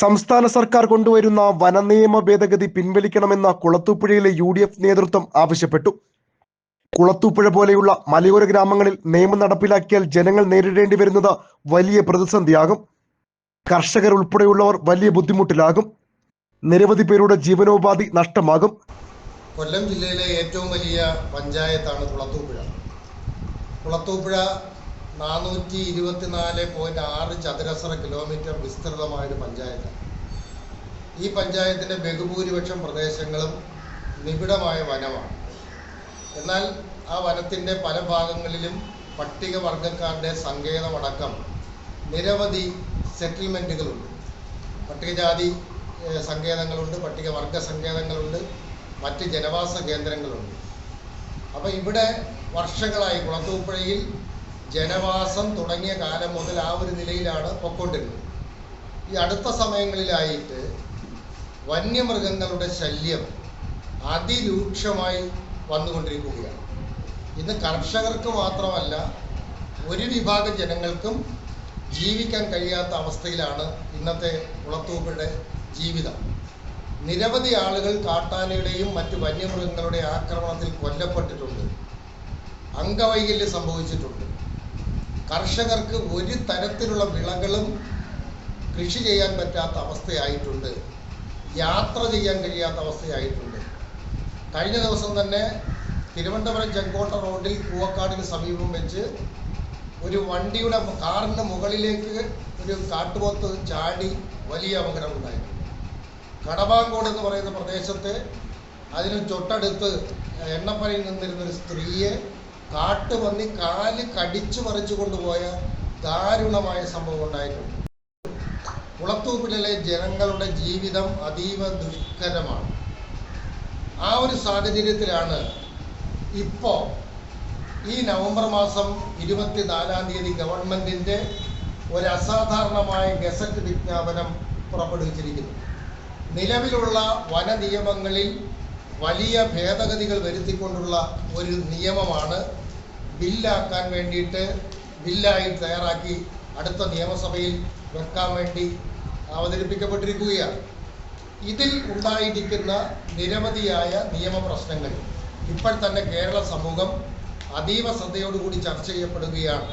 സംസ്ഥാന സർക്കാർ കൊണ്ടുവരുന്ന വനനിയമ ഭേദഗതി പിൻവലിക്കണമെന്ന കുളത്തൂപ്പുഴയിലെ യു ഡി എഫ് നേതൃത്വം ആവശ്യപ്പെട്ടു. കുളത്തൂപ്പുഴ പോലെയുള്ള മലയോര ഗ്രാമങ്ങളിൽ നിയമം നടപ്പിലാക്കിയാൽ ജനങ്ങൾ നേരിടേണ്ടി വരുന്നത് വലിയ പ്രതിസന്ധിയാകും. കർഷകർ ഉൾപ്പെടെയുള്ളവർ വലിയ ബുദ്ധിമുട്ടിലാകും. നിരവധി പേരുടെ ജീവനോപാധി നഷ്ടമാകും. കൊല്ലം ജില്ലയിലെ ഏറ്റവും വലിയ പഞ്ചായത്താണ് കുളത്തൂപ്പുഴ. കുളത്തൂപ്പുഴ നാനൂറ്റി ഇരുപത്തിനാല് പോയിന്റ് ആറ് ചതുരശ്ര കിലോമീറ്റർ വിസ്തൃതമായൊരു പഞ്ചായത്താണ്. ഈ പഞ്ചായത്തിന്റെ ബഹുഭൂരിപക്ഷം പ്രദേശങ്ങളും നിബിഡമായ വനമാണ്. എന്നാൽ ആ വനത്തിന്റെ പല ഭാഗങ്ങളിലും പട്ടികവർഗക്കാരുടെ സങ്കേതമടക്കം നിരവധി സെറ്റിൽമെന്റുകളുണ്ട് പട്ടികജാതി സങ്കേതങ്ങളുണ്ട് പട്ടികവർഗ സങ്കേതങ്ങളുണ്ട് മറ്റ് ജനവാസ കേന്ദ്രങ്ങളുണ്ട്. അപ്പോൾ ഇവിടെ വർഷങ്ങളായി കുളത്തൂപ്പുഴയിൽ ജനവാസം തുടങ്ങിയ കാലം മുതൽ ആ ഒരു നിലയിലാണ് പൊക്കൊണ്ടിരുന്നത്. ഈ അടുത്ത സമയങ്ങളിലായിട്ട് വന്യമൃഗങ്ങളുടെ ശല്യം അതിരൂക്ഷമായി വന്നുകൊണ്ടിരിക്കുകയാണ്. ഇന്ന് കർഷകർക്ക് മാത്രമല്ല ഒരു വിഭാഗം ജനങ്ങൾക്കും ജീവിക്കാൻ കഴിയാത്ത അവസ്ഥയിലാണ് ഇന്നത്തെ കുളത്തൂപ്പുഴയുടെ ജീവിതം. നിരവധി ആളുകൾ കാട്ടാനയുടെയും മറ്റു വന്യമൃഗങ്ങളുടെ ആക്രമണത്തിൽ കൊല്ലപ്പെട്ടിട്ടുണ്ട്. അംഗവൈകല്യം സംഭവിച്ചിട്ടുണ്ട്. കർഷകർക്ക് ഒരു തരത്തിലുള്ള വിളകളും കൃഷി ചെയ്യാൻ പറ്റാത്ത അവസ്ഥയായിട്ടുണ്ട്. യാത്ര ചെയ്യാൻ കഴിയാത്ത അവസ്ഥയായിട്ടുണ്ട്. കഴിഞ്ഞ ദിവസം തന്നെ തിരുവനന്തപുരം ചെങ്കോട്ട റോഡിൽ പൂവക്കാടിന് സമീപം വെച്ച് ഒരു വണ്ടിയുടെ കാറിന്റെ മുകളിലേക്ക് ഒരു കാട്ടുപോത്ത് ചാടി വലിയ അപകടം ഉണ്ടായിട്ടുണ്ട് കടവാങ്കോട് എന്ന് പറയുന്ന പ്രദേശത്ത് അതിന് തൊട്ടടുത്ത് എണ്ണപ്പനയിൽ നിന്നിരുന്ന ഒരു സ്ത്രീയെ കാട്ടുപന്നി കാൽ കടിച്ചു മറിച്ചു കൊണ്ടുപോയ ദാരുണമായ സംഭവം ഉണ്ടായിട്ടുണ്ട്. കുളത്തൂപ്പിലെ ജനങ്ങളുടെ ജീവിതം അതീവ ദുഷ്കരമാണ്. ആ ഒരു സാഹചര്യത്തിലാണ് ഇപ്പോൾ ഈ നവംബർ മാസം ഇരുപത്തിനാലാം തീയതി ഗവൺമെന്റിന്റെ ഒരു അസാധാരണമായ ഗസറ്റ് വിജ്ഞാപനം പുറപ്പെടുവിച്ചിരിക്കുന്നു. നിലവിലുള്ള വന നിയമങ്ങളിൽ വലിയ ഭേദഗതികൾ വരുത്തിക്കൊണ്ടുള്ള ഒരു നിയമമാണ് ബില്ലാക്കാൻ വേണ്ടിയിട്ട് ബില്ലായി തയ്യാറാക്കി അടുത്ത നിയമസഭയിൽ വെക്കാൻ വേണ്ടി അവതരിപ്പിക്കപ്പെട്ടിരിക്കുകയാണ്. ഇതിൽ ഉണ്ടായിരിക്കുന്ന നിരവധിയായ നിയമപ്രശ്നങ്ങൾ ഇപ്പോൾ തന്നെ കേരള സമൂഹം അതീവ ശ്രദ്ധയോടുകൂടി ചർച്ച ചെയ്യപ്പെടുകയാണ്.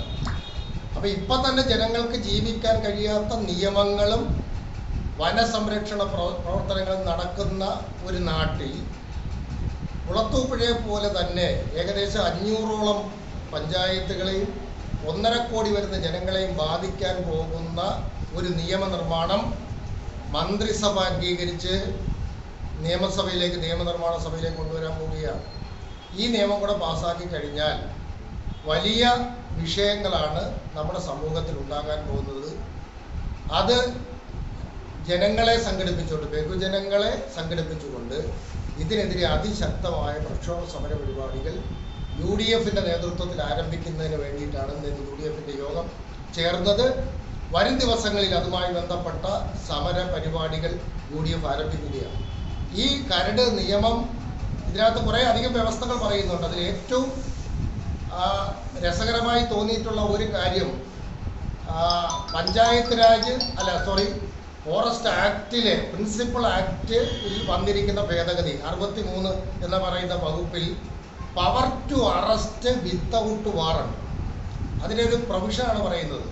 അപ്പോൾ ഇപ്പം തന്നെ ജനങ്ങൾക്ക് ജീവിക്കാൻ കഴിയാത്ത നിയമങ്ങളും വനസംരക്ഷണ പ്രവ- പ്രവർത്തനങ്ങൾ നടക്കുന്ന ഒരു നാട്ടിൽ കുളത്തൂപ്പുഴയെ പോലെ തന്നെ ഏകദേശം അഞ്ഞൂറോളം പഞ്ചായത്തുകളെയും ഒന്നര കോടി വരുന്ന ജനങ്ങളെയും ബാധിക്കാൻ പോകുന്ന ഒരു നിയമനിർമ്മാണം മന്ത്രിസഭ അംഗീകരിച്ച് നിയമസഭയിലേക്ക് നിയമനിർമ്മാണ സഭയിലേക്ക് കൊണ്ടുവരാൻ പോവുകയാണ്. ഈ നിയമം കൂടെ പാസ്സാക്കി കഴിഞ്ഞാൽ വലിയ വിഷയങ്ങളാണ് നമ്മുടെ സമൂഹത്തിൽ ഉണ്ടാകാൻ പോകുന്നത്. അത് ജനങ്ങളെ സംഘടിപ്പിച്ചുകൊണ്ട് ബഹുജനങ്ങളെ സംഘടിപ്പിച്ചുകൊണ്ട് ഇതിനെതിരെ അതിശക്തമായ പ്രക്ഷോഭ സമര പരിപാടികൾ യു ഡി എഫിന്റെ നേതൃത്വത്തിൽ ആരംഭിക്കുന്നതിന് വേണ്ടിയിട്ടാണ് ഇന്ന് യു ഡി എഫിന്റെ യോഗം ചേർന്നത്. വരും ദിവസങ്ങളിൽ അതുമായി ബന്ധപ്പെട്ട സമര പരിപാടികൾ യു ഡി എഫ് ആരംഭിക്കുകയാണ്. ഈ കരട് നിയമം ഇതിനകത്ത് കുറേ അധികം വ്യവസ്ഥകൾ പറയുന്നുണ്ട്. അതിൽ ഏറ്റവും രസകരമായി തോന്നിയിട്ടുള്ള ഒരു കാര്യം പഞ്ചായത്ത് രാജ് അല്ല സോറി ഫോറസ്റ്റ് ആക്ടിലെ പ്രിൻസിപ്പൽ ആക്ടിൽ വന്നിരിക്കുന്ന ഭേദഗതി അറുപത്തി മൂന്ന് എന്ന് പറയുന്ന വകുപ്പിൽ power to arrest without warrant. അതിനൊരു പ്രൊവിഷനാണ് പറയുന്നത്.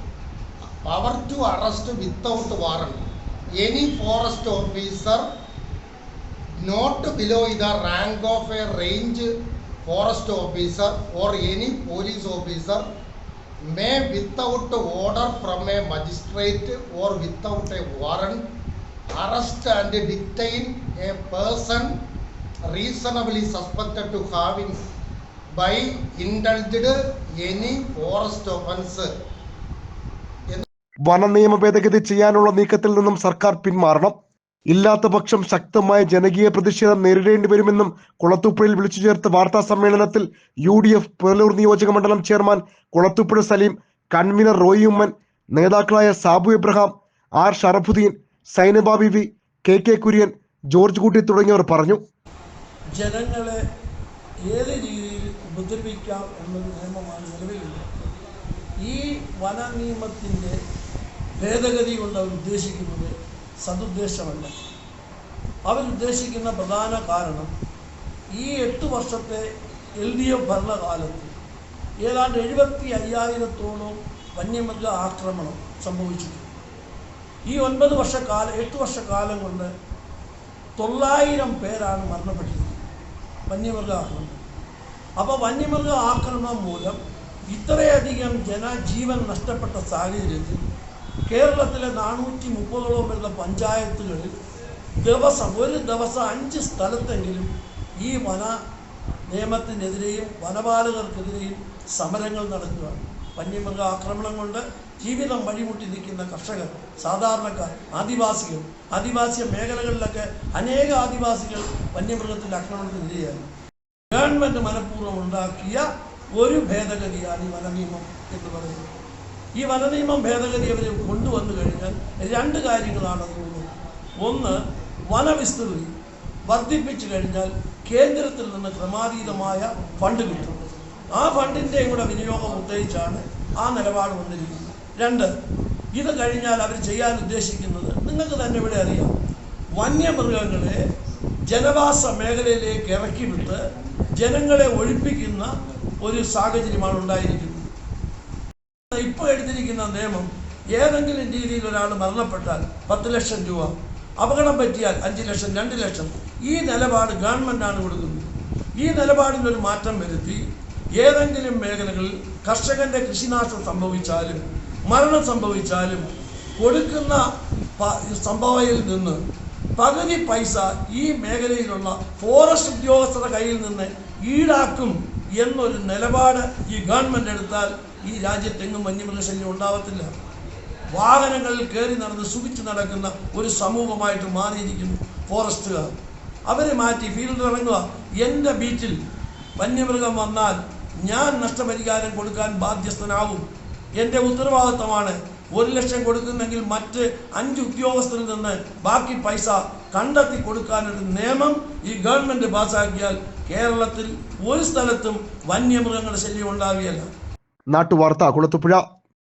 Power to arrest without warrant. Any forest officer not below the rank of a range forest officer or any police officer may without order from a magistrate or without a warrant arrest and detain a person reasonably suspected to having by indulged any forest offence വനനിയമ ഭേദഗതി ചെയ്യാനുള്ള നീക്കത്തിൽ നിന്നും സർക്കാർ പിന്മാറണം. ഇല്ലാത്ത പക്ഷം ശക്തമായ ജനകീയ പ്രതിഷേധം നേരിടേണ്ടി വരുമെന്നും കുളത്തുപ്പുഴയിൽ വിളിച്ചു ചേർത്ത വാർത്താ സമ്മേളനത്തിൽ യു ഡി എഫ് പുനലൂർ നിയോജക മണ്ഡലം ചെയർമാൻ കുളത്തുപ്പുഴ സലീം കൺവീനർ റോയി ഉമ്മൻ നേതാക്കളായ Sabu Abraham R Sharafuddin Sainaba Beevi K K Kurian George Kutty തുടങ്ങിയവർ പറഞ്ഞു. ജനങ്ങളെ ഏത് രീതിയിൽ ഉപദ്രവിക്കാം എന്നൊരു നിയമമാണ് നിലവിലുള്ളത്. ഈ വന നിയമത്തിന്റെ ഭേദഗതി കൊണ്ട് അവർ ഉദ്ദേശിക്കുന്നത് സതുദ്ദേശമല്ല. അവരുദ്ദേശിക്കുന്ന പ്രധാന കാരണം ഈ എട്ട് വർഷത്തെ എൽ ഡി എഫ് ഭരണകാലത്ത് ഏതാണ്ട് എഴുപത്തി അയ്യായിരത്തോളം വന്യമൃഗ ആക്രമണം സംഭവിച്ചിട്ടുണ്ട് ഈ ഒൻപത് വർഷക്കാലം എട്ട് വർഷക്കാലം കൊണ്ട് തൊള്ളായിരം പേരാണ് മരണപ്പെട്ടിരിക്കുന്നത് വന്യമൃഗ ആക്രമണം അപ്പോൾ വന്യമൃഗ ആക്രമണം മൂലം ഇത്രയധികം ജനജീവൻ നഷ്ടപ്പെട്ട സാഹചര്യത്തിൽ കേരളത്തിലെ നാനൂറ്റി മുപ്പതോളം വരുന്ന പഞ്ചായത്തുകളിൽ ദിവസം ഒരു ദിവസം അഞ്ച് സ്ഥലത്തെങ്കിലും ഈ വന നിയമത്തിനെതിരെയും വനപാലകർക്കെതിരെയും സമരങ്ങൾ നടക്കുകയാണ്. വന്യമൃഗ ആക്രമണം കൊണ്ട് ജീവിതം വഴിമുട്ടി നിൽക്കുന്ന കർഷകർ സാധാരണക്കാർ ആദിവാസികൾ ആദിവാസി മേഖലകളിലൊക്കെ അനേക ആദിവാസികൾ വന്യമൃഗത്തിന്റെ ആക്രമണത്തിന് ഇരയായി ഗവൺമെന്റ് മനഃപൂർവം ഉണ്ടാക്കിയ ഒരു ഭേദഗതിയാണ് ഈ വനനിയമം എന്ന് പറയുന്നത്. ഈ വനനിയമം ഭേദഗതി അവർ കൊണ്ടുവന്നു കഴിഞ്ഞാൽ രണ്ട് കാര്യങ്ങളാണ് അതിനുള്ളത് ഒന്ന് വനവിസ്തൃതി വർദ്ധിപ്പിച്ചു കഴിഞ്ഞാൽ കേന്ദ്രത്തിൽ നിന്ന് ക്രമാതീതമായ ഫണ്ട് കിട്ടും. ആ ഫണ്ടിന്റെയും കൂടെ വിനിയോഗം ഉദ്ദേശിച്ചാണ് ആ നിലപാട് വന്നിരിക്കുന്നത്. രണ്ട് ഇത് കഴിഞ്ഞാൽ അവർ ചെയ്യാൻ ഉദ്ദേശിക്കുന്നത് നിങ്ങൾക്ക് തന്നെ ഇവിടെ അറിയാം. വന്യമൃഗങ്ങളെ ജനവാസ മേഖലയിലേക്ക് ഇറക്കി വിട്ട് ജനങ്ങളെ ഒഴിപ്പിക്കുന്ന ഒരു സാഹചര്യമാണ് ഉണ്ടായിരിക്കുന്നത്. ഇപ്പോൾ എടുത്തിരിക്കുന്ന നിയമം ഏതെങ്കിലും രീതിയിൽ ഒരാൾ മരണപ്പെട്ടാൽ പത്ത് ലക്ഷം രൂപ അപകടം പറ്റിയാൽ അഞ്ച് ലക്ഷം രണ്ട് ലക്ഷം ഈ നിലപാട് ഗവൺമെന്റാണ് കൊടുക്കുന്നത്. ഈ നിലപാടിനൊരു മാറ്റം വരുത്തി ഏതെങ്കിലും മേഖലകളിൽ കർഷകന്റെ കൃഷിനാശം സംഭവിച്ചാലും മരണം സംഭവിച്ചാലും കൊടുക്കുന്ന സംഭാവനയിൽ നിന്ന് പകുതി പൈസ ഈ മേഖലയിലുള്ള ഫോറസ്റ്റ് ഉദ്യോഗസ്ഥരുടെ കയ്യിൽ നിന്ന് ഈടാക്കും എന്നൊരു നിലപാട് ഈ ഗവൺമെന്റ് എടുത്താൽ ഈ രാജ്യത്തെങ്ങും വന്യമൃഗശല്യം ഉണ്ടാവത്തില്ല. വാഹനങ്ങളിൽ കയറി നടന്ന് സുഖിച്ച് നടക്കുന്ന ഒരു സമൂഹമായിട്ട് മാറിയിരിക്കുന്നു ഫോറസ്റ്റുകാർ. അവരെ മാറ്റി ഫീൽഡിൽ ഇറങ്ങുക. എന്റെ ബീച്ചിൽ വന്യമൃഗം വന്നാൽ ഞാൻ നഷ്ടപരിഹാരം കൊടുക്കാൻ ബാധ്യസ്ഥനാവും. എന്റെ ഉത്തരവാദിത്തമാണ് ഒരു ലക്ഷം കൊടുക്കുന്നെങ്കിൽ മറ്റ് അഞ്ച് ഉദ്യോഗസ്ഥരിൽ നിന്ന് ബാക്കി പൈസ കണ്ടെത്തി കൊടുക്കാനൊരു നിയമം ഈ ഗവൺമെന്റ് പാസാക്കിയാൽ കേരളത്തിൽ ഒരു സ്ഥലത്തും വന്യമൃഗങ്ങളുടെ ശല്യം ഉണ്ടാവുകയല്ല നാട്ടുവാർത്ത കുളത്തുപുഴ